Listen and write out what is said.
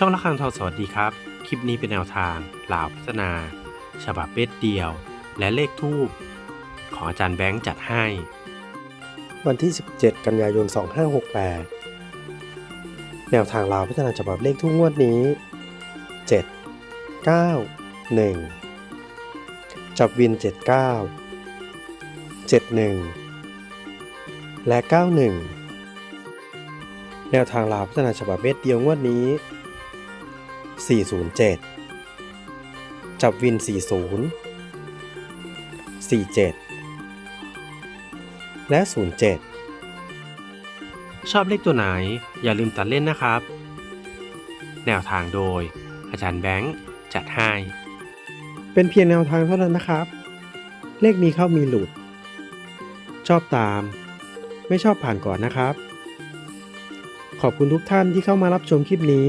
ช่องละคังทองสวัสดีครับ คลิปนี้เป็นแนวทางลาวพัฒนา ฉบับเบ็ดเดียว และเลขทูบของอาจารย์แบงค์จัดให้ วันที่ 17 กันยายน 2568 แนวทางลาวพัฒนาฉบับเลขทุกงวดนี้ 7 9 1 จับวิน 79 71 และ 91 แนวทางลาวพัฒนาฉบับเม็ดเดียวงวดนี้ 407 จับวิน 40 47 และ 07 ชอบเลขตัวไหนอย่าลืมตัดเล่นนะครับ แนวทางโดย อาจารย์แบงค์จัดให้ เป็นเพียงแนวทางเท่านั้นนะครับ เลขมีเข้ามีหลุด ชอบตาม ไม่ชอบผ่านก่อนนะครับ ขอบคุณทุกท่านที่เข้ามารับชมคลิปนี้